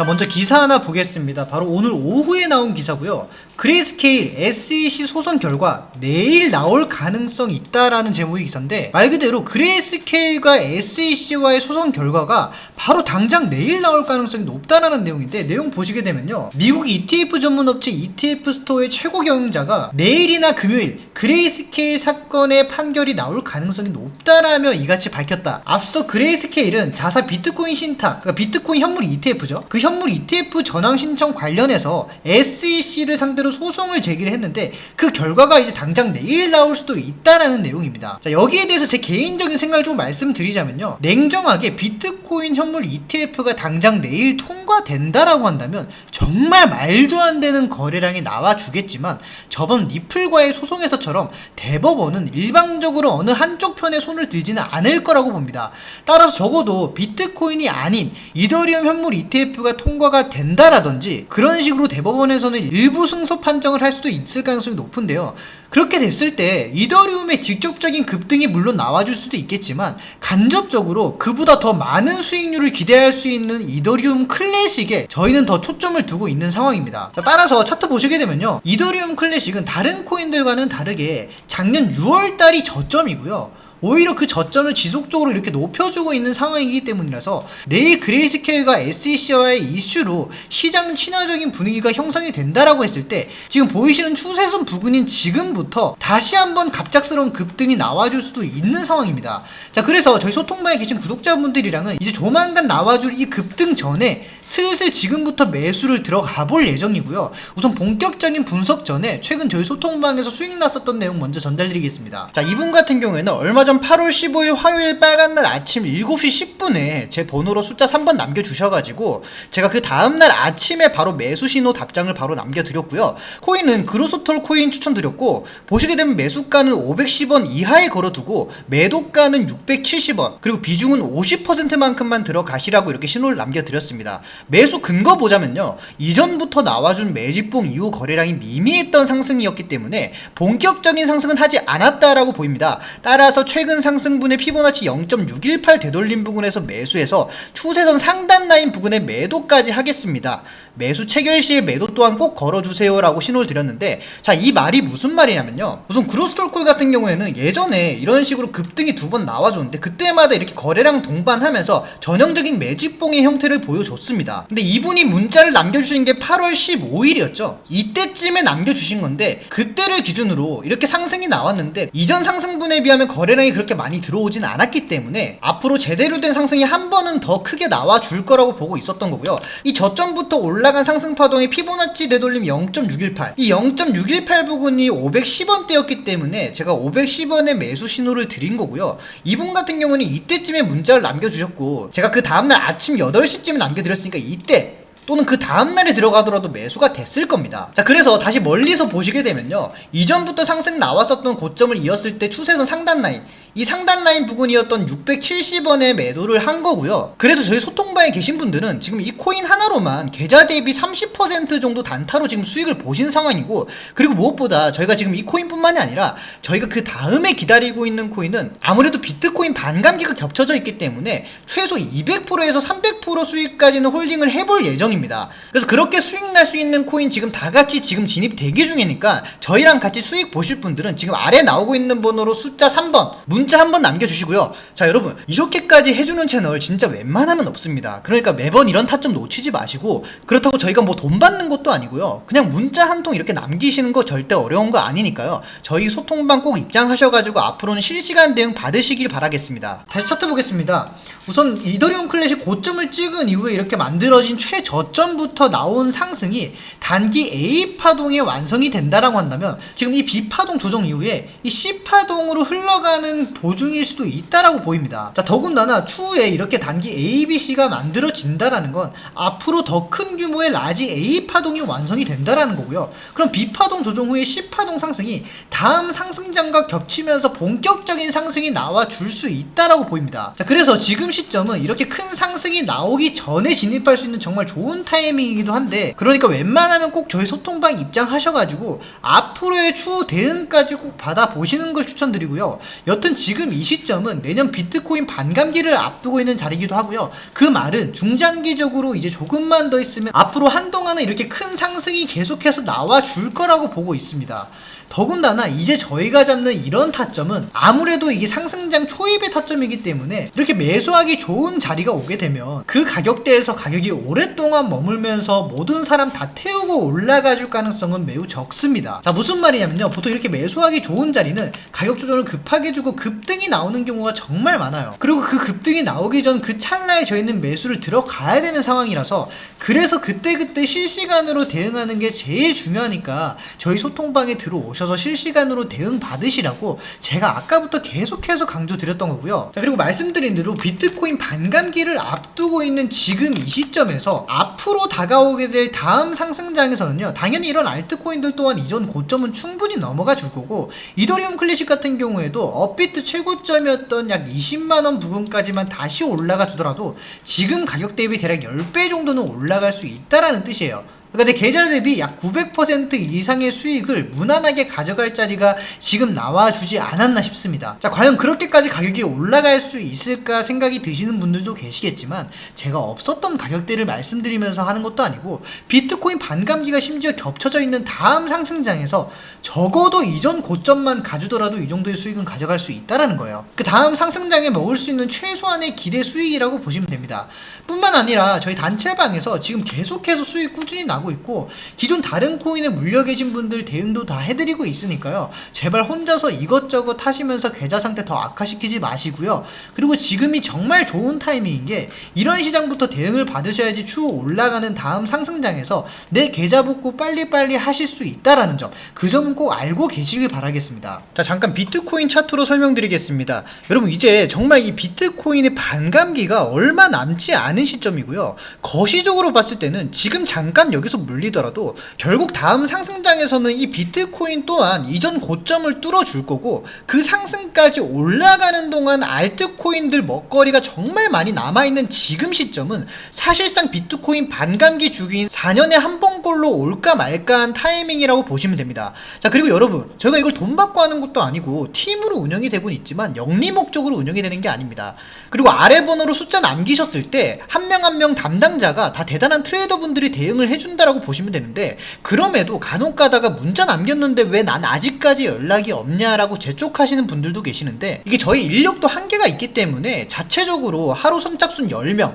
자, 먼저 기사 하나 보겠습니다. 바로 오늘 오후에 나온 기사고요. 그레이스케일 SEC 소송 결과 내일 나올 가능성이 있다라는 제목의 기사인데 말 그대로 그레이스케일과 SEC와의 소송 결과가 바로 당장 내일 나올 가능성이 높다라는 내용인데 내용 보시게 되면요. 미국 ETF 전문 업체 ETF 스토어의 최고 경영자가 내일이나 금요일 그레이스케일 사건의 판결이 나올 가능성이 높다라며 이같이 밝혔다. 앞서 그레이스케일은 자사 비트코인 신탁, 그러니까 비트코인 현물 ETF죠. 그 현물 ETF 전환 신청 관련해서 SEC를 상대로 소송을 제기를 했는데 그 결과가 이제 당장 내일 나올 수도 있다라는 내용입니다. 자, 여기에 대해서 제 개인적인 생각을 좀 말씀드리자면요. 냉정하게 비트코인 현물 ETF가 당장 내일 통과된다라고 한다면 정말 말도 안 되는 거래량이 나와 주겠지만 저번 리플과의 소송에서처럼 대법원은 일방적으로 어느 한쪽 편에 손을 들지는 않을 거라고 봅니다. 따라서 적어도 비트코인이 아닌 이더리움 현물 ETF가 통과가 된다라든지 그런 식으로 대법원에서는 일부 승소 판정을 할 수도 있을 가능성이 높은데요. 그렇게 됐을 때 이더리움의 직접적인 급등이 물론 나와줄 수도 있겠지만 간접적으로 그보다 더 많은 수익률을 기대할 수 있는 이더리움 클래식에 저희는 더 초점을 두고 있는 상황입니다. 자, 따라서 차트 보시게 되면요. 이더리움 클래식은 다른 코인들과는 다르게 작년 6월 달이 저점이고요. 오히려 그 저점을 지속적으로 이렇게 높여주고 있는 상황이기 때문이라서 내일 그레이스케일과 SEC와의 이슈로 시장 친화적인 분위기가 형성이 된다라고 했을 때 지금 보이시는 추세선 부근인 지금부터 다시 한번 갑작스러운 급등이 나와줄 수도 있는 상황입니다. 자 그래서 저희 소통방에 계신 구독자분들이랑은 이제 조만간 나와줄 이 급등 전에 슬슬 지금부터 매수를 들어가 볼 예정이고요. 우선 본격적인 분석 전에 최근 저희 소통방에서 수익 났었던 내용 먼저 전달드리겠습니다. 자 이분 같은 경우에는 얼마 전 8월 15일 화요일 빨간 날 아침 7시 10분에 제 번호로 숫자 3번 남겨주셔가지고 제가 그 다음날 아침에 바로 매수 신호 답장을 바로 남겨드렸고요. 코인은 그로소톨 코인 추천드렸고 보시게 되면 매수가는 510원 이하에 걸어두고 매도가는 670원 그리고 비중은 50%만큼만 들어가시라고 이렇게 신호를 남겨드렸습니다. 매수 근거 보자면요. 이전부터 나와준 매집봉 이후 거래량이 미미했던 상승이었기 때문에 본격적인 상승은 하지 않았다라고 보입니다. 따라서 최근 상승분의 피보나치 0.618 되돌림 부근에서 매수해서 추세선 상단 라인 부근에 매도까지 하겠습니다. 매수 체결 시에 매도 또한 꼭 걸어주세요라고 신호를 드렸는데 자 이 말이 무슨 말이냐면요. 우선 그로스톨콜 같은 경우에는 예전에 이런 식으로 급등이 두 번 나와줬는데 그때마다 이렇게 거래량 동반하면서 전형적인 매집봉의 형태를 보여줬습니다. 근데 이분이 문자를 남겨주신 게 8월 15일이었죠. 이때쯤에 남겨주신 건데 그때를 기준으로 이렇게 상승이 나왔는데 이전 상승분에 비하면 거래량이 그렇게 많이 들어오진 않았기 때문에 앞으로 제대로 된 상승이 한 번은 더 크게 나와 줄 거라고 보고 있었던 거고요. 이 저점부터 올라 간 상승 파동의 피보나치 되돌림 0.618. 이 0.618 부분이 510원대였기 때문에 제가 510원의 매수 신호를 드린 거고요. 이분 같은 경우는 이때쯤에 문자를 남겨주셨고 제가 그 다음날 아침 8시쯤에 남겨드렸으니까 이때 또는 그 다음날에 들어가더라도 매수가 됐을 겁니다. 자, 그래서 다시 멀리서 보시게 되면요. 이전부터 상승 나왔었던 고점을 이었을 때 추세선 상단 라인, 이 상단 라인 부근이었던 670원에 매도를 한 거고요. 그래서 저희 소통방에 계신 분들은 지금 이 코인 하나로만 계좌 대비 30% 정도 단타로 지금 수익을 보신 상황이고 그리고 무엇보다 저희가 지금 이 코인뿐만이 아니라 저희가 그 다음에 기다리고 있는 코인은 아무래도 비트코인 반감기가 겹쳐져 있기 때문에 최소 200%에서 300% 수익까지는 홀딩을 해볼 예정입니다. 그래서 그렇게 수익 날 수 있는 코인 지금 다 같이 지금 진입 대기 중이니까 저희랑 같이 수익 보실 분들은 지금 아래 나오고 있는 번호로 숫자 3번 문자 한번 남겨주시고요. 자 여러분 이렇게까지 해주는 채널 진짜 웬만하면 없습니다. 그러니까 매번 이런 타점 놓치지 마시고 그렇다고 저희가 뭐 돈 받는 것도 아니고요. 그냥 문자 한 통 이렇게 남기시는 거 절대 어려운 거 아니니까요. 저희 소통방 꼭 입장하셔가지고 앞으로는 실시간 대응 받으시길 바라겠습니다. 다시 차트 보겠습니다. 우선 이더리움 클래식 고점을 찍은 이후에 이렇게 만들어진 최저점부터 나온 상승이 단기 A 파동의 완성이 된다라고 한다면 지금 이 B 파동 조정 이후에 이 C 파동으로 흘러가는 도중일 수도 있다라고 보입니다. 자 더군다나 추후에 이렇게 단기 A, B, C가 만들어진다라는 건 앞으로 더 큰 규모의 라지 A 파동이 완성이 된다라는 거고요. 그럼 B 파동 조정 후에 C 파동 상승이 다음 상승장과 겹치면서 본격적인 상승이 나와 줄 수 있다라고 보입니다. 자 그래서 지금 시점은 이렇게 큰 상승이 나오기 전에 진입할 수 있는 정말 좋은 타이밍이기도 한데 그러니까 웬만하면 꼭 저희 소통방 입장하셔가지고 앞으로의 추후 대응까지 꼭 받아보시는 걸 추천드리고요. 여튼 지금 이 시점은 내년 비트코인 반감기를 앞두고 있는 자리이기도 하고요. 그 말은 중장기적으로 이제 조금만 더 있으면 앞으로 한동안은 이렇게 큰 상승이 계속해서 나와 줄 거라고 보고 있습니다. 더군다나 이제 저희가 잡는 이런 타점은 아무래도 이게 상승장 초입의 타점이기 때문에 이렇게 매수하기 좋은 자리가 오게 되면 그 가격대에서 가격이 오랫동안 머물면서 모든 사람 다 태우고 올라가 줄 가능성은 매우 적습니다. 자, 무슨 말이냐면요. 보통 이렇게 매수하기 좋은 자리는 가격 조정을 급하게 주고 급등이 나오는 경우가 정말 많아요. 그리고 그 급등이 나오기 전 그 찰나에 저희는 매수를 들어가야 되는 상황이라서 그래서 그때그때 실시간으로 대응하는 게 제일 중요하니까 저희 소통방에 들어오셔서 실시간으로 대응 받으시라고 제가 아까부터 계속해서 강조드렸던 거고요. 자, 그리고 말씀드린 대로 비트코인 반감기를 앞두고 있는 지금 이 시점에서 앞으로 다가오게 될 다음 상승장에서는요. 당연히 이런 알트코인들 또한 이전 고점은 충분히 넘어가 줄 거고 이더리움 클래식 같은 경우에도 업비트 최고점이었던 약 20만 원 부근까지만 다시 올라가 주더라도 지금 가격 대비 대략 10배 정도는 올라갈 수 있다라는 뜻이에요. 그러니까 내 계좌 대비 약 900% 이상의 수익을 무난하게 가져갈 자리가 지금 나와주지 않았나 싶습니다. 자, 과연 그렇게까지 가격이 올라갈 수 있을까 생각이 드시는 분들도 계시겠지만 제가 없었던 가격대를 말씀드리면서 하는 것도 아니고 비트코인 반감기가 심지어 겹쳐져 있는 다음 상승장에서 적어도 이전 고점만 가주더라도 이 정도의 수익은 가져갈 수 있다라는 거예요. 그 다음 상승장에 먹을 수 있는 최소한의 기대 수익이라고 보시면 됩니다. 뿐만 아니라 저희 단체방에서 지금 계속해서 수익 꾸준히 나고 있고 기존 다른 코인에 물려 계신 분들 대응도 다 해드리고 있으니까요. 제발 혼자서 이것저것 하시면서 계좌 상태 더 악화시키지 마시고요. 그리고 지금이 정말 좋은 타이밍인 게 이런 시장부터 대응을 받으셔야지 추후 올라가는 다음 상승장에서 내 계좌 복구 빨리빨리 하실 수 있다라는 점. 그 점은 꼭 알고 계시길 바라겠습니다. 자, 잠깐 비트코인 차트로 설명드리겠습니다. 여러분 이제 정말 이 비트코인의 반감기가 얼마 남지 않은 시점이고요. 거시적으로 봤을 때는 지금 잠깐 여기서 물리더라도 결국 다음 상승장에서는 이 비트코인 또한 이전 고점을 뚫어줄 거고 그 상승까지 올라가는 동안 알트코인들 먹거리가 정말 많이 남아있는 지금 시점은 사실상 비트코인 반감기 주기인 4년에 한 번꼴로 올까 말까한 타이밍이라고 보시면 됩니다. 자 그리고 여러분 저희가 이걸 돈 받고 하는 것도 아니고 팀으로 운영이 되고 있지만 영리 목적으로 운영이 되는 게 아닙니다. 그리고 아래 번호로 숫자 남기셨을 때 한 명 한 명 담당자가 다 대단한 트레이더 분들이 대응을 해준다 라고 보시면 되는데 그럼에도 간혹 가다가 문자 남겼는데 왜 난 아직까지 연락이 없냐라고 재촉하시는 분들도 계시는데 이게 저희 인력도 한계가 있기 때문에 자체적으로 하루 선착순 10명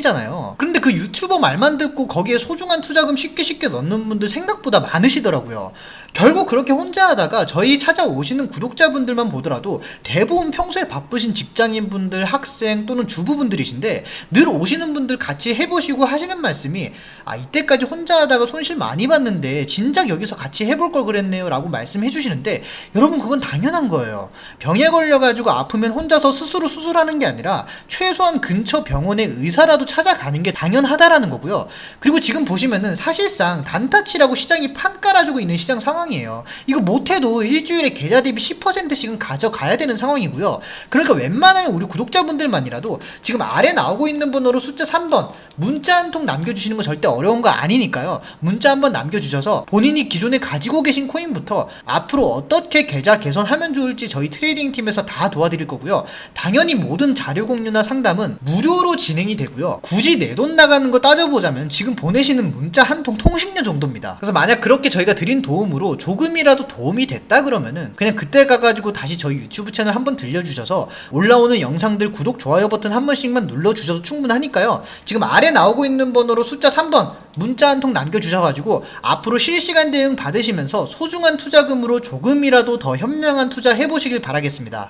잖아요. 그런데 그 유튜버 말만 듣고 거기에 소중한 투자금 쉽게 쉽게 넣는 분들 생각보다 많으시더라고요. 결국 그렇게 혼자 하다가 저희 찾아오시는 구독자분들만 보더라도 대부분 평소에 바쁘신 직장인분들, 학생 또는 주부분들이신데 늘 오시는 분들 같이 해보시고 하시는 말씀이 아 이때까지 혼자 하다가 손실 많이 봤는데 진작 여기서 같이 해볼 걸 그랬네요 라고 말씀해 주시는데 여러분 그건 당연한 거예요. 병에 걸려가지고 아프면 혼자서 스스로 수술하는 게 아니라 최소한 근처 병원의 의사라도 찾아가는 게 당연하다라는 거고요. 그리고 지금 보시면은 사실상 단타치라고 시장이 판 깔아주고 있는 시장 상황이에요. 이거 못해도 일주일에 계좌 대비 10%씩은 가져가야 되는 상황이고요. 그러니까 웬만하면 우리 구독자분들만이라도 지금 아래 나오고 있는 번호로 숫자 3번 문자 한 통 남겨주시는 거 절대 어려운 거 아니니까요. 문자 한번 남겨주셔서 본인이 기존에 가지고 계신 코인부터 앞으로 어떻게 계좌 개선하면 좋을지 저희 트레이딩 팀에서 다 도와드릴 거고요. 당연히 모든 자료 공유나 상담은 무료로 진행이 되 굳이 내 돈 나가는 거 따져보자면 지금 보내시는 문자 한 통 통신료 정도입니다. 그래서 만약 그렇게 저희가 드린 도움으로 조금이라도 도움이 됐다 그러면은 그냥 그때 가가지고 다시 저희 유튜브 채널 한번 들려주셔서 올라오는 영상들 구독, 좋아요 버튼 한 번씩만 눌러주셔도 충분하니까요. 지금 아래 나오고 있는 번호로 숫자 3번 문자 한 통 남겨주셔가지고 앞으로 실시간 대응 받으시면서 소중한 투자금으로 조금이라도 더 현명한 투자 해보시길 바라겠습니다.